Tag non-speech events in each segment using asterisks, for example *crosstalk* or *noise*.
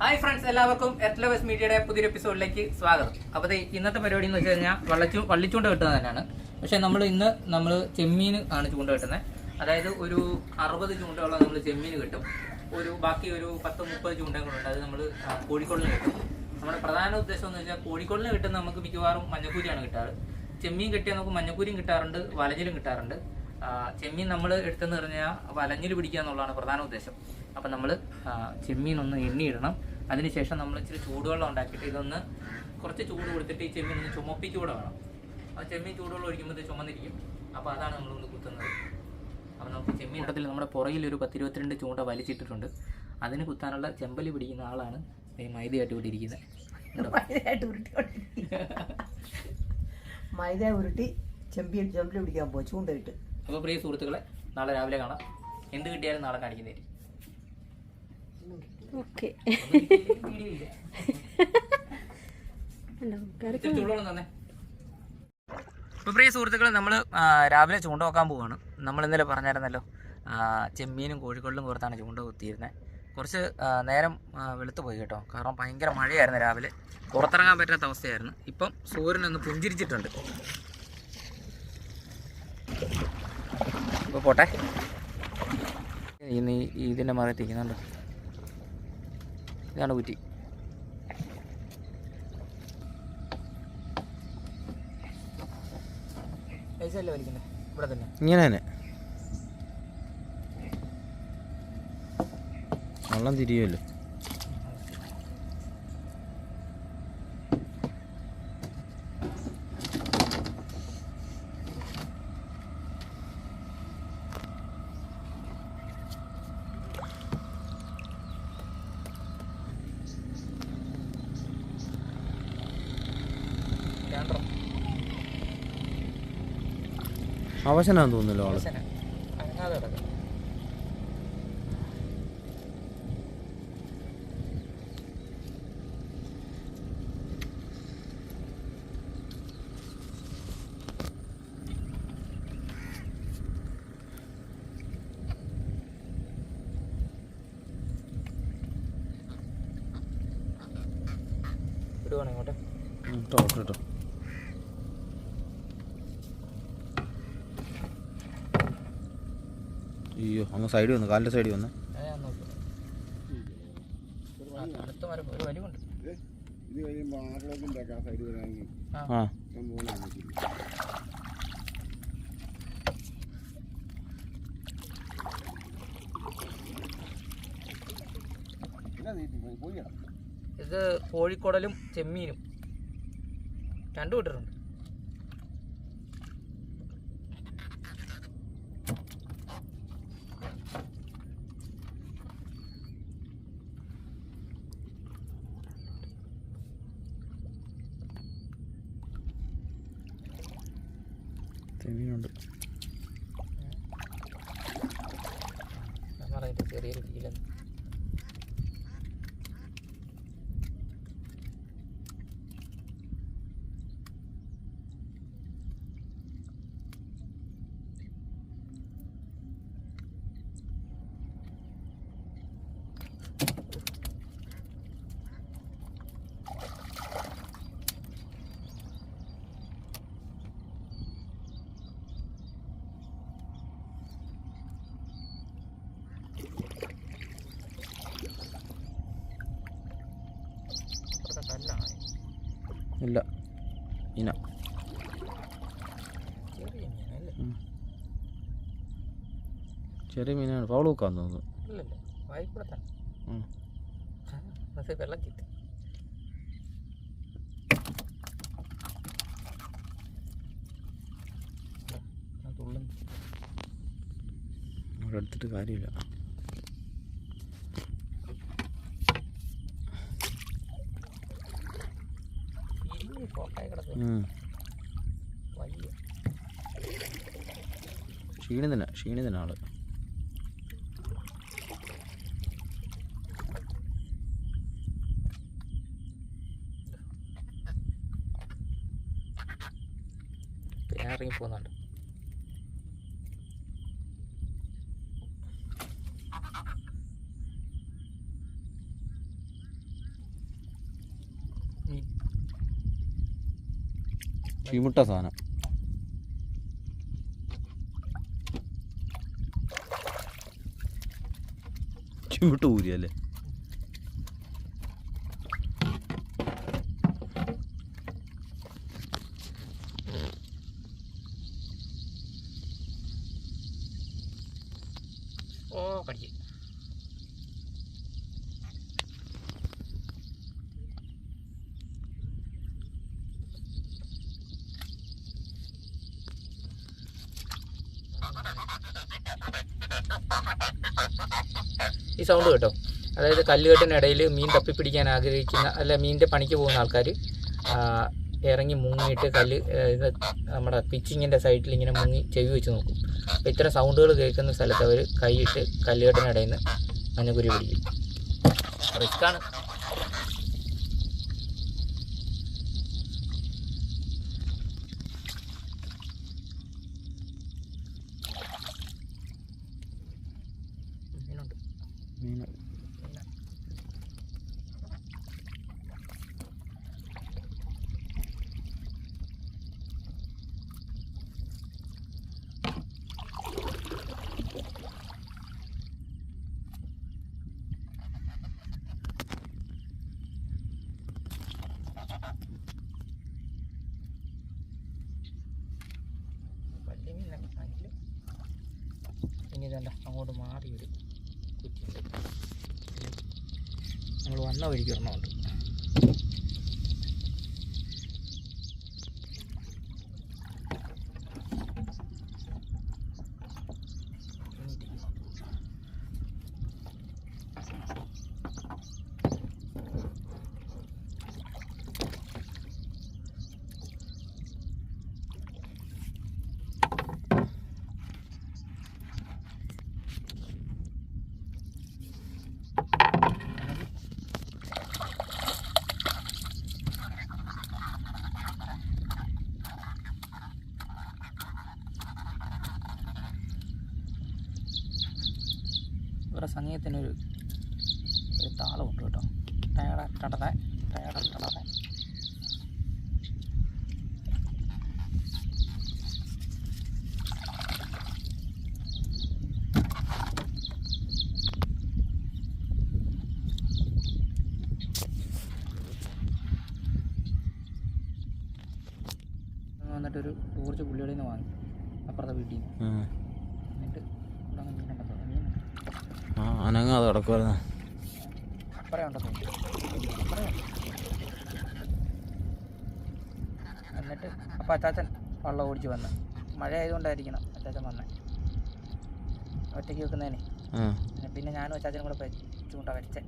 Hi friends എല്ലാവർക്കും എത്ലവസ് മീഡിയയുടെ പുതിയൊരു എപ്പിസോഡിലേക്ക് സ്വാഗതം. അപ്പോൾ ഇന്നത്തെ പരിപാടി എന്ന് വെച്ച് കഴിഞ്ഞാൽ വള്ളച്ചു വള്ളിച്ചൂണ്ട കിട്ടുന്നത് തന്നെയാണ്. പക്ഷെ നമ്മൾ ഇന്ന് നമ്മൾ ചെമ്മീൻ ആണ് ചൂണ്ട കിട്ടുന്നത് അതായത് ഒരു അറുപത് ചൂണ്ടയോളം നമ്മൾ ചെമ്മീൻ കിട്ടും ഒരു ബാക്കി ഒരു പത്ത് മുപ്പത് ചൂണ്ടകളുണ്ട്. അത് നമ്മൾ കോഴിക്കോടിന് കിട്ടും നമ്മുടെ പ്രധാന ഉദ്ദേശം എന്ന് വെച്ചാൽ കോഴിക്കോടിന് കിട്ടുന്ന നമുക്ക് മിക്കവാറും മഞ്ഞക്കൂരിയാണ് കിട്ടാറ്. ചെമ്മീൻ കിട്ടിയാൽ നമുക്ക് മഞ്ഞക്കൂരിയും കിട്ടാറുണ്ട് വലഞ്ഞിലും കിട്ടാറുണ്ട്. ചെമ്മീൻ നമ്മൾ എടുത്തെന്ന് പറഞ്ഞാൽ വലഞ്ഞിൽ പിടിക്കുക എന്നുള്ളതാണ് പ്രധാന ഉദ്ദേശം. അപ്പം നമ്മൾ ചെമ്മീൻ ഒന്ന് എണ്ണിയിടണം അതിനുശേഷം നമ്മൾ ഇച്ചിരി ചൂടുവെള്ളം ഉണ്ടാക്കിയിട്ട് ഇതൊന്ന് കുറച്ച് ചൂട് കൊടുത്തിട്ട് ഈ ചെമ്മീൻ ഒന്ന് ചുമപ്പിക്കൂടെ വേണം ആ ചെമ്മീൻ ചൂടുവെള്ളം ഒഴിക്കുമ്പോൾ ഇത് ചുമന്നിരിക്കും. അപ്പോൾ അതാണ് നമ്മളൊന്ന് കുത്തുന്നത്. അപ്പോൾ നമുക്ക് ചെമ്മീൻ ഇടത്തിൽ നമ്മുടെ പുറയിൽ ഒരു പത്തിരുപത്തിരണ്ട് ചൂണ്ട വലിച്ചിട്ടിട്ടുണ്ട്. അതിന് കുത്താനുള്ള ചെമ്പലി പിടിക്കുന്ന ആളാണ് ഈ മൈദയായിട്ട് ഇവിടെ ഇരിക്കുന്നത് കേട്ടോ. *laughs* മൈദയായിട്ട് ഉരുട്ടി *laughs* മൈദ ഉരുട്ടി ചെമ്പി ചെമ്പിൽ പിടിക്കാൻ പോയി ചൂണ്ടയിട്ട്. അപ്പോൾ പ്രിയ സുഹൃത്തുക്കളെ നാളെ രാവിലെ കാണാം. എന്ത് കിട്ടിയാലും നാളെ കാണിക്കുന്നതായിരിക്കും. ഓക്കെ. ഇപ്പോൾ പ്രിയ സുഹൃത്തുക്കളെ നമ്മൾ രാവിലെ ചൂണ്ട വെക്കാൻ പോവാണ്. നമ്മൾ ഇന്നലെ പറഞ്ഞായിരുന്നല്ലോ ചെമ്മീനും കോഴിക്കോടിലും പുറത്താണ് ചൂണ്ട കുത്തിയിരുന്നത് കുറച്ച് നേരം വെളുത്ത് പോയി കേട്ടോ. കാരണം ഭയങ്കര മഴയായിരുന്നു രാവിലെ. പുറത്തിറങ്ങാൻ പറ്റാത്ത അവസ്ഥയായിരുന്നു. ഇപ്പം സൂര്യനൊന്ന് പുഞ്ചിരിച്ചിട്ടുണ്ട്. ഇപ്പോൾ പോട്ടെ. ഇന്ന് ഈ ഇതിന്റെ മറയത്തിരിക്കുന്നുണ്ട് ഇതാണ് കുറ്റി. ഇങ്ങനെ തന്നെ. വെള്ളം തിരിയുമല്ലോ. അവശനാന്ന് തോന്നുന്നല്ലോ ആൾ അങ്ങ് സൈഡിൽ വന്ന് കാലിന്റെ സൈഡിൽ വന്ന്. ആ, ഇത് കോഴിക്കുടലും ചെമ്മീനും. രണ്ടും ഇട്ടിട്ടുണ്ട് ചെമ്മീനുണ്ട് ചെറിയൊരു ഫീലെന്ന് അപ്പുറത്തെ കല്ലാണ് ഇല്ല. ഇന ചെറിയ മീനാണ്. പവൾ വെക്കാന്ന് തോന്നുന്നു. വെള്ളം കിട്ടി. അവിടെ എടുത്തിട്ട് കാര്യമില്ല. വലിയ ക്ഷീണിതന ക്ഷീണിതന ആൾ ഞാൻ ഇറങ്ങി പോകുന്നുണ്ട്. ചീമുട്ട സാധനം. ചീമുട്ട ഊരിയല്ലേ ഓ കടിച്ച് ഈ സൗണ്ട് കേട്ടോ. അതായത് കല്ലുകെട്ടിനിടയിൽ മീൻ തപ്പിപ്പിടിക്കാൻ ആഗ്രഹിക്കുന്ന അല്ല മീനിന്റെ പണിക്ക് പോകുന്ന ആൾക്കാർ ഇറങ്ങി മുങ്ങിയിട്ട് കല്ല് ഇത് നമ്മുടെ പിച്ചിങ്ങിന്റെ സൈഡിൽ ഇങ്ങനെ മുങ്ങി ചെവി വെച്ച് നോക്കും. അപ്പോൾ ഇത്തരം സൗണ്ടുകൾ കേൾക്കുന്ന സ്ഥലത്ത് അവർ കൈയിട്ട് കല്ലുകെട്ടിനിടയിൽ നിന്ന് മഞ്ഞക്കുരി പിടിക്കും. റിസ്ക്കാണ് മീനുണ്ട് മീൻ വലിയ മീനൊക്കെ ആണെങ്കിലും ഇനി ഇതല്ല അങ്ങോട്ട് മാറി ഒരു കുറ്റിയുണ്ട് നമ്മൾ വന്ന വഴിക്ക് ഒരെണ്ണമുണ്ട് സംഗീതത്തിനൊരു ഒരു താളമുണ്ട് കേട്ടോ. ടയറ ടടറ ടയറ ടടറ വന്നിട്ടൊരു ടൂറിച്ച് പുള്ളികളിൽ നിന്ന് വാങ്ങി. അപ്പുറത്തെ വീട്ടിൽ നിന്ന് എന്നിട്ട് ഇവിടെ അങ്ങ് മീൻ ഉണ്ടെന്ന് തോന്നുന്നു. മീൻ ആ അനങ്ങാതെ കിടക്കുമായിരുന്നു എന്നിട്ട് അപ്പം അച്ചാച്ചൻ വള്ളം ഓടിച്ച് വന്ന്. മഴ ആയതുകൊണ്ടായിരിക്കണം അച്ചാച്ചൻ വന്നേ. ഒറ്റയ്ക്ക് വെക്കുന്നതിന് പിന്നെ ഞാനും അച്ചാച്ചനും കൂടെ കൊണ്ടാ അതെ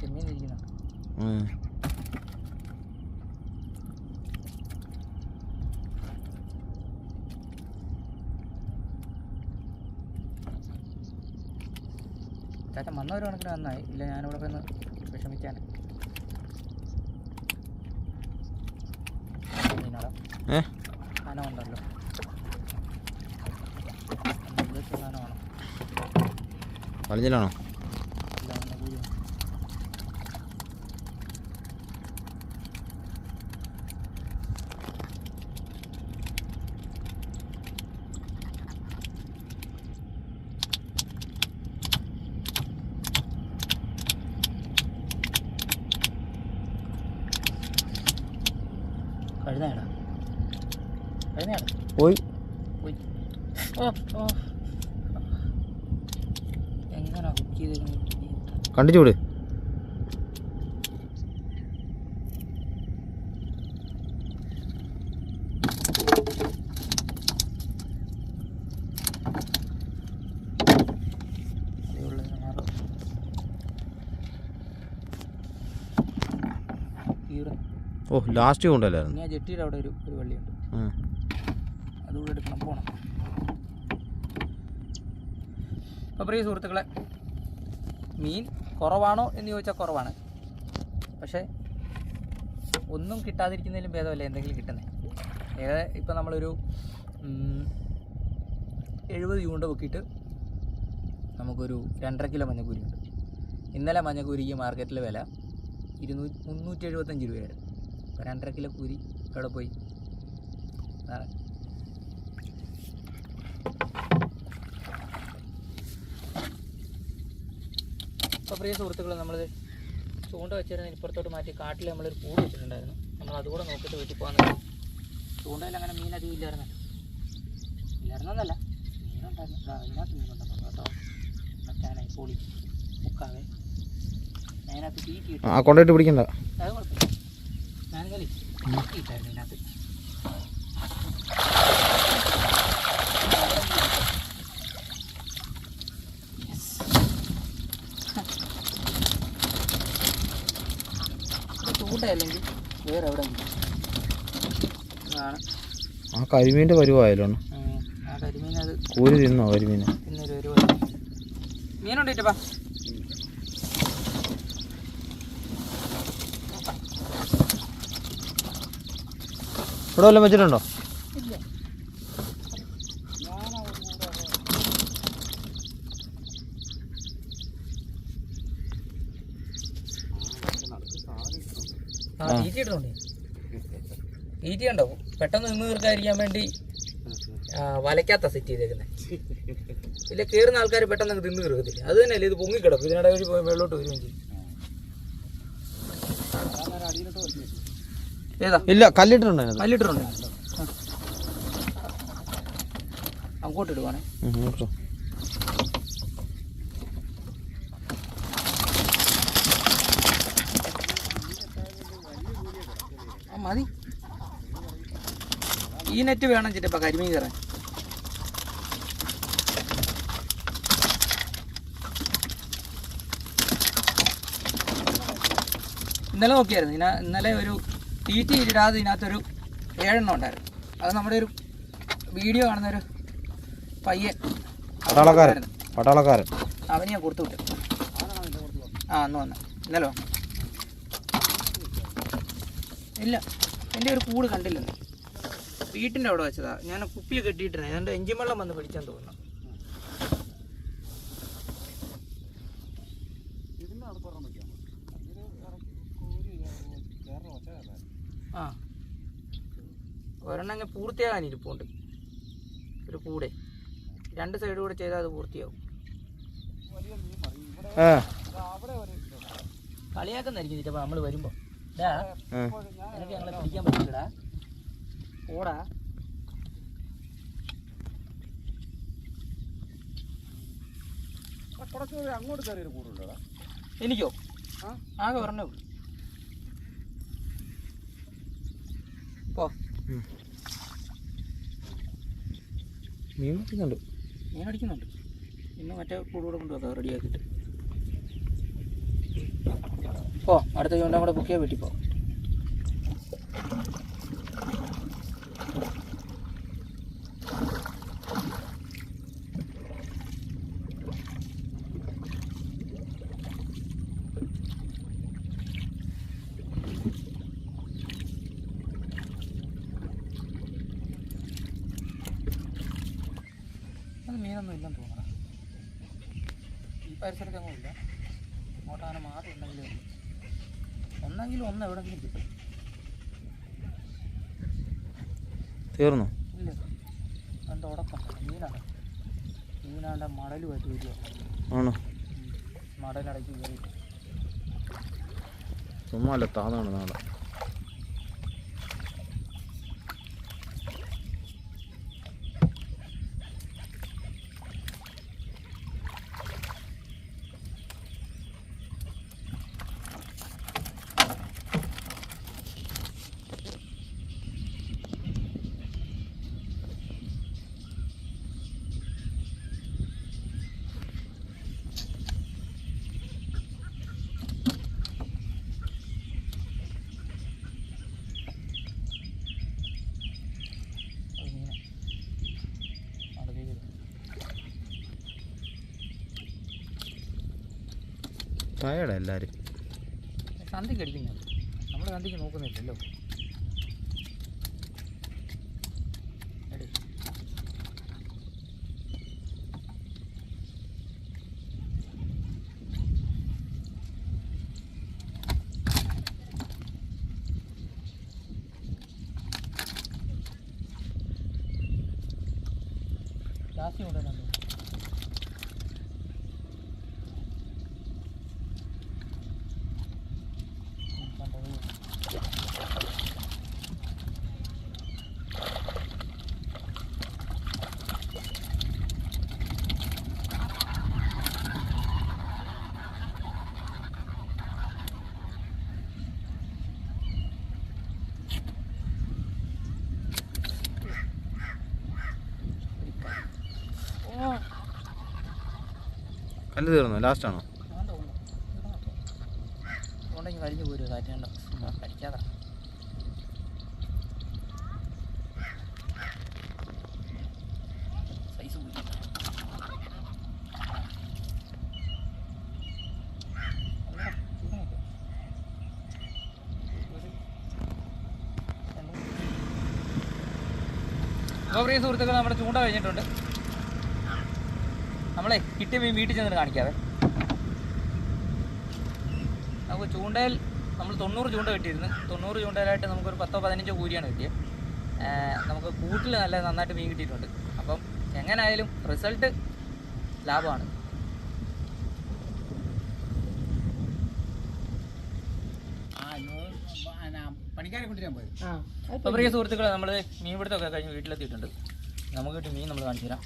ചെമ്മീൻ ഇരിക്കുന്നുണ്ട് ഉം. അച്ചാച്ചൻ വന്ന ഒരു കണക്കിന് നന്നായി. ഇല്ല ഞാനിവിടെ പോയി ഒന്ന് വിഷമിക്കാൻ. മീനാടാ. ഏ? സാധനമുണ്ടല്ലോ ഉദ്ദേശിച്ച സാധനമാണ് വലിഞ്ഞിലാണോ ഇല്ല ഒന്ന് കൂടി വേണം. കഴിഞ്ഞാടാ കഴിഞ്ഞാടാ പോയി പോയി ഓ ഓ എങ്ങനെ കുക്ക് ചെയ്ത് കണ്ടിച്ചു വിട് ഓ ലാസ്റ്റ് കൊണ്ടല്ലായിരുന്നു ഞാൻ ജെട്ടിയിൽ ജെട്ടിയുടെ അവിടെ ഒരു ഒരു വള്ളിയുണ്ട്. അതുകൂടെ എടുക്കണം പോണം. അപ്പോൾ പ്രിയ സുഹൃത്തുക്കളെ മീൻ കുറവാണോ എന്ന് ചോദിച്ചാൽ കുറവാണ്. പക്ഷേ ഒന്നും കിട്ടാതിരിക്കുന്നതിലും ഭേദമല്ല എന്തെങ്കിലും കിട്ടുന്നത് ഏത് ഇപ്പം നമ്മളൊരു എഴുപത് ചൂണ്ട പൊക്കിയിട്ട് നമുക്കൊരു രണ്ടര കിലോ മഞ്ഞക്കൂരിയുണ്ട് ഇന്നലെ മഞ്ഞക്കൂരിക്ക് മാർക്കറ്റിലെ വില ഇരുന്നൂറ്റി മുന്നൂറ്റി എഴുപത്തഞ്ച് രൂപയായിരുന്നു. രണ്ടര കിലോ കൂരി ഇവിടെ പോയി. വേറെ. അപ്പോൾ പ്രിയ സുഹൃത്തുക്കൾ നമ്മൾ ചൂണ്ട വെച്ചിരുന്ന ഇപ്പുറത്തോട്ട് മാറ്റി കാട്ടിൽ നമ്മളൊരു കൂട് വെച്ചിട്ടുണ്ടായിരുന്നു. നമ്മൾ അതുകൂടെ നോക്കിയിട്ട് വീട്ടിൽ പോകാൻ ചൂണ്ടയിൽ അങ്ങനെ മീൻ അധികം ഇല്ലായിരുന്നു. ഇല്ലായിരുന്നല്ല മീനുണ്ടായിരുന്നു. ഇതാ ഇതിനകത്ത് മീനുണ്ടായിരുന്നു കേട്ടോ. മറ്റാനായി പൊളി മുക്കാവേ അതിനകത്ത് തീറ്റി ആ കൊണ്ടുപോയിട്ട് പിടിക്കണ്ട. അത് കുഴപ്പമില്ല. ഞാനിങ്ങനെ ഇതിനകത്ത്. വേറെ എവിടെ ആ കരിമീന്റെ പരുവായാലോ കൂരി തിന്നോ കരിമീൻ ഇന്നൊരു ഒരു ഇവിടെ വല്ലതും വെച്ചിട്ടുണ്ടോ? ഈറ്റിയുണ്ടോ പെട്ടെന്ന് നിന്ന് തീർക്കാതിരിക്കാൻ വേണ്ടി വലയ്ക്കാത്ത സെറ്റ് ചെയ്തേക്കുന്നത് ഇല്ല കയറുന്ന ആൾക്കാർ പെട്ടെന്ന് തിന്ന് തീർക്കത്തില്ല. അത് തന്നെയല്ലേ ഇത് പൊങ്ങിക്കിടക്കും. ഇതിനിടയിൽ വെള്ളോട്ട് വരികയും ചെയ്യും. ഏതാ? ഇല്ല കല്ലിട്ടിട്ടുണ്ടോ അതിനകത്ത്. കല്ലിട്ടിട്ടുണ്ട്. അങ്ങോട്ട് ഇടുവാണേ മതി. ഈ നെറ്റ് വേണം ചിറ്റപ്പ കരിമീൻ കയറാൻ. ഇന്നലെ നോക്കിയായിരുന്നു. ഇന്നലെ ഒരു തീറ്റി ഇടാതെ ഇതിനകത്തൊരു ഏഴെണ്ണം ഉണ്ടായിരുന്നു. അത് നമ്മുടെ ഒരു വീഡിയോ കാണുന്നൊരു പയ്യൻ പട്ടാളക്കാരൻ. പട്ടാളക്കാരൻ. അവന് ഞാൻ കൊടുത്തു വിട്ടു. ആ അന്ന് വന്ന്. ഇന്നലെ വന്നു. ഇല്ല എന്റെ ഒരു കൂട് കണ്ടില്ലെന്ന് വീട്ടിന്റെ അവിടെ വെച്ചതാ. ഞാൻ കുപ്പിയൊക്കെ ഇട്ടിട്ടിരുന്നു എന്റെ എഞ്ചിൻ വെള്ളം വന്ന് പിടിച്ചാൽ തോന്നുന്നു ആ ഒരെണ്ണം ഞാൻ പൂർത്തിയാകാൻ ഇരിപ്പുണ്ട്. ഒരു കൂടെ. രണ്ട് സൈഡ് കൂടെ ചെയ്താൽ അത് പൂർത്തിയാവും. കളിയാക്കുന്നായിരിക്കും ചിലപ്പോൾ നമ്മൾ വരുമ്പോ. എനിക്ക് ഞങ്ങളെ പിടിക്കാൻ പറ്റില്ലടാ ഓടാ. അങ്ങോട്ട് കൂടുണ്ടോടാ എനിക്കോ ആകെ പറഞ്ഞു ഉള്ളൂ. പോ. മീൻ പിടിക്കുന്നുണ്ട്. മീൻ അടിക്കുന്നുണ്ട്. ഇന്ന് മറ്റേ കൂടെ കൊണ്ടുവെക്കാം റെഡിയാക്കിയിട്ട് പോ അടുത്ത ചൂണ്ട കൂടെ ബുക്ക് ചെയ്യാൻ പറ്റി പോ അത് മീനൊന്നും ഇല്ലെന്ന് തോന്നണം ഈ പരിസരത്തൊന്നും ഇല്ല ഓട്ടാന മാത്രം ഉണ്ടെങ്കിലും ഒന്നെങ്കിലും ഒന്ന് എവിടെങ്കിലും കിട്ടും. തീർന്നു. ഇല്ല. എന്താ ഉടക്കം മീനാണ്. മീനാണ്ട് മടലുമായിട്ട് വരിക. ആണോ? മടലടക്കി കയറി ചുമ്മാ അല്ല താന്നാണ് നാളെ. ടയർഡാണ് എല്ലാവരും സന്ധിക്ക് അടിക്കുന്നു നമ്മൾ സന്ധിക്ക് നോക്കുന്നില്ലല്ലോ. കാശി കൊണ്ടുവന്നു കല്ല് തീർന്നു? ലാസ്റ്റാണോ ആണോ? പോരും കാറ്റുണ്ടോ അപ്പോൾ പ്രിയ സുഹൃത്തുക്കൾ നമ്മുടെ ചൂണ്ട കഴിഞ്ഞിട്ടുണ്ട്. നമ്മളെ കിട്ടിയ മീൻ വീട്ടിൽ ചെന്നിട്ട് കാണിക്കാവേ. നമുക്ക് ചൂണ്ടയിൽ നമ്മൾ തൊണ്ണൂറ് ചൂണ്ട കിട്ടിയിരുന്നു തൊണ്ണൂറ് ചൂണ്ടയിലായിട്ട് നമുക്കൊരു പത്തോ പതിനഞ്ചോ കൂലിയാണ് കിട്ടിയത്. നമുക്ക് കൂട്ടിൽ നല്ല നന്നായിട്ട് മീൻ കിട്ടിയിട്ടുണ്ട്. അപ്പം എങ്ങനായാലും റിസൾട്ട് ലാഭമാണ്. പണിക്കാരെ കൊണ്ടുവരാൻ പോയത്. ആ അപ്പോൾ പ്രിയ സുഹൃത്തുക്കളെ നമ്മൾ മീൻ പിടുത്തമൊക്കെ കഴിഞ്ഞ് വീട്ടിലെത്തിയിട്ടുണ്ട്. നമുക്ക് കിട്ടി മീൻ നമ്മൾ കാണിച്ചു തരാം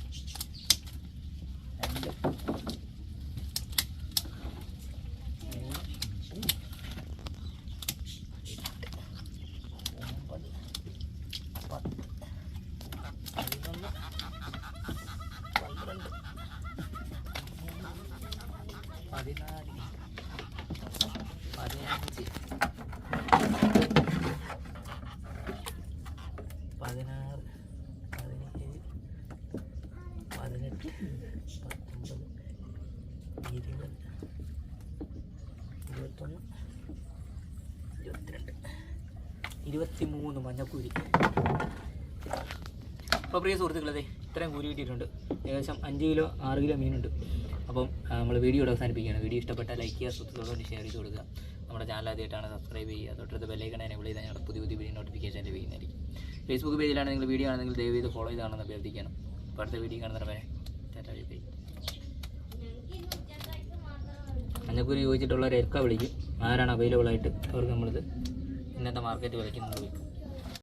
ഇരുപത്തി മൂന്ന് മഞ്ഞക്കൂരി അപ്പോൾ പ്രിയ സുഹൃത്തുക്കളെ ഇത്രയും കൂരി കിട്ടിയിട്ടുണ്ട്. ഏകദേശം അഞ്ച് കിലോ ആറ് കിലോ മീനുണ്ട്. അപ്പം നമ്മൾ വീഡിയോ അവസാനിപ്പിക്കുകയാണ്. വീഡിയോ ഇഷ്ടപ്പെട്ടാൽ ലൈക്ക് ചെയ്യുക സുഹൃത്തുക്കളോട് ഷെയർ ചെയ്ത് കൊടുക്കുക. നമ്മുടെ ചാനൽ ആദ്യമായിട്ടാണ് സബ്സ്ക്രൈബ് ചെയ്യുക. തൊട്ടടുത്ത് ബെല്ലൈക്കൺ എനേബിൾ ചെയ്താൽ ഞങ്ങളുടെ പുതിയ പുതിയ വീഡിയോ നോട്ടിഫിക്കേഷൻ ലഭിക്കുന്നതായിരിക്കും ഫേസ്ബുക്ക് പേജിലാണ് നിങ്ങൾ വീഡിയോ ആണെങ്കിൽ ദയവ് ചെയ്ത് ഫോളോ ചെയ്താണെന്ന് അഭ്യർത്ഥിക്കണം അപ്പോൾ അടുത്ത വീഡിയോ കാണുന്നവരെ ബൈ. മഞ്ഞക്കൂരി ചോദിച്ചിട്ടുള്ളവരെ ഒക്കെ വിളിക്കും. ആരാണ് അവൈലബിൾ ആയിട്ട്? അവർക്ക് നമ്മളിത് ഇന്നത്തെ മാർക്കറ്റ് വിളിക്കുന്നത് വിളിക്കും